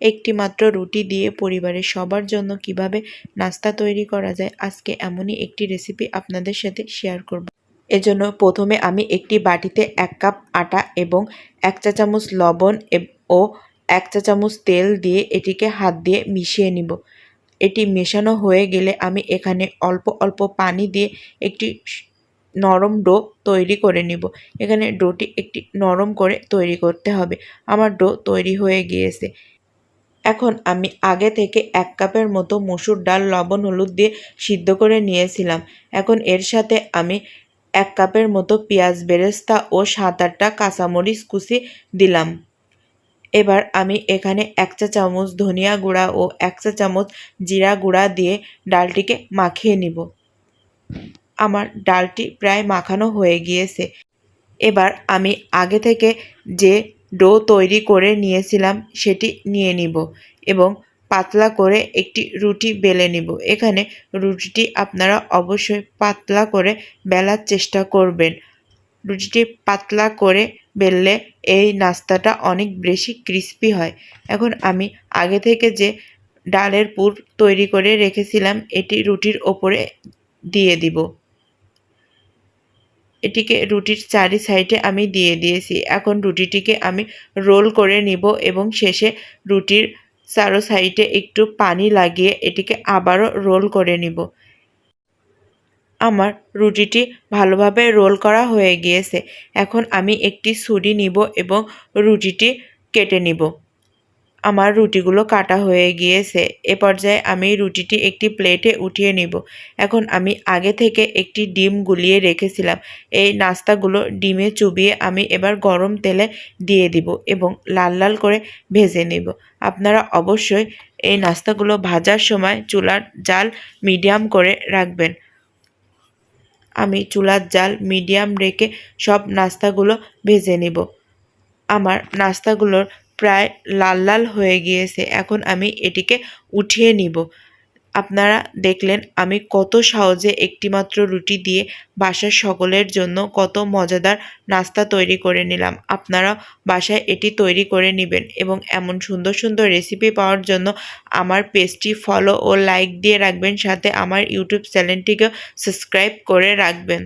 একটি মাত্র রুটি দিয়ে পরিবারের সবার জন্য কীভাবে নাস্তা তৈরি করা যায়, আজকে এমনই একটি রেসিপি আপনাদের সাথে শেয়ার করব। এজন্য প্রথমে আমি একটি বাটিতে এক কাপ আটা এবং এক চা চামচ লবণ ও এক চা চামচ তেল দিয়ে এটিকে হাত দিয়ে মিশিয়ে নিব। এটি মেশানো হয়ে গেলে আমি এখানে অল্প অল্প পানি দিয়ে একটি নরম ডো তৈরি করে নিব। এখানে ডোটি একটি নরম করে তৈরি করতে হবে। আমার ডো তৈরি হয়ে গিয়েছে। এখন আমি আগে থেকে এক কাপের মতো মসুর ডাল, লবণ, হলুদ দিয়ে সিদ্ধ করে নিয়েছিলাম। এখন এর সাথে আমি এক কাপের মতো পেঁয়াজ, বেরেস্তা ও সাত আটটা কাঁচামরিচ কুচি দিলাম। এবার আমি এখানে এক চা চামচ ধনিয়া গুঁড়া ও এক চা চামচ জিরা গুঁড়া দিয়ে ডালটিকে মাখিয়ে নিব। আমার ডালটি প্রায় মাখানো হয়ে গিয়েছে। এবার আমি আগে থেকে যে ডো তৈরি করে নিয়েছিলাম, সেটি নিয়ে নিব এবং পাতলা করে একটি রুটি বেলে নিব। এখানে রুটিটি আপনারা অবশ্যই পাতলা করে বেলার চেষ্টা করবেন। রুটিটি পাতলা করে বেললে এই নাস্তাটা অনেক বেশি ক্রিস্পি হয়। এখন আমি আগে থেকে যে ডালের পুর তৈরি করে রেখেছিলাম, এটি রুটির ওপরে দিয়ে দিব। এটিকে রুটির চারি সাইডে আমি দিয়ে দিয়েছি। এখন রুটিটিকে আমি রোল করে নিব এবং শেষে রুটির চারো সাইডে একটু পানি লাগিয়ে এটিকে আবারও রোল করে নিব। আমার রুটিটি ভালোভাবে রোল করা হয়ে গিয়েছে। এখন আমি একটি ছুরি নিব এবং রুটিটি কেটে নিব। আমার রুটিগুলো কাটা হয়ে গিয়েছে। এ পর্যায়ে আমি রুটিটি একটি প্লেটে উঠিয়ে নিব। এখন আমি আগে থেকে একটি ডিম গুলিয়ে রেখেছিলাম। এই নাস্তাগুলো ডিমে চুবিয়ে আমি এবার গরম তেলে দিয়ে দিব এবং লাল লাল করে ভেজে নিব। আপনারা অবশ্যই এই নাস্তাগুলো ভাজার সময় চুলার জাল মিডিয়াম করে রাখবেন। আমি চুলার জাল মিডিয়াম রেখে সব নাস্তাগুলো ভেজে নেব। আমার নাস্তাগুলোর প্রায় লাল লাল হয়ে গিয়েছে। এখন আমি এটিকে উঠিয়ে নিব। আপনারা দেখলেন আমি কত সহজে একটিমাত্র রুটি দিয়ে বাসার সকলের জন্য কত মজাদার নাস্তা তৈরি করে নিলাম। আপনারা বাসায় এটি তৈরি করে নেবেন এবং এমন সুন্দর সুন্দর রেসিপি পাওয়ার জন্য আমার পেজটি ফলো ও লাইক দিয়ে রাখবেন। সাথে আমার ইউটিউব চ্যানেলটিকেও সাবস্ক্রাইব করে রাখবেন।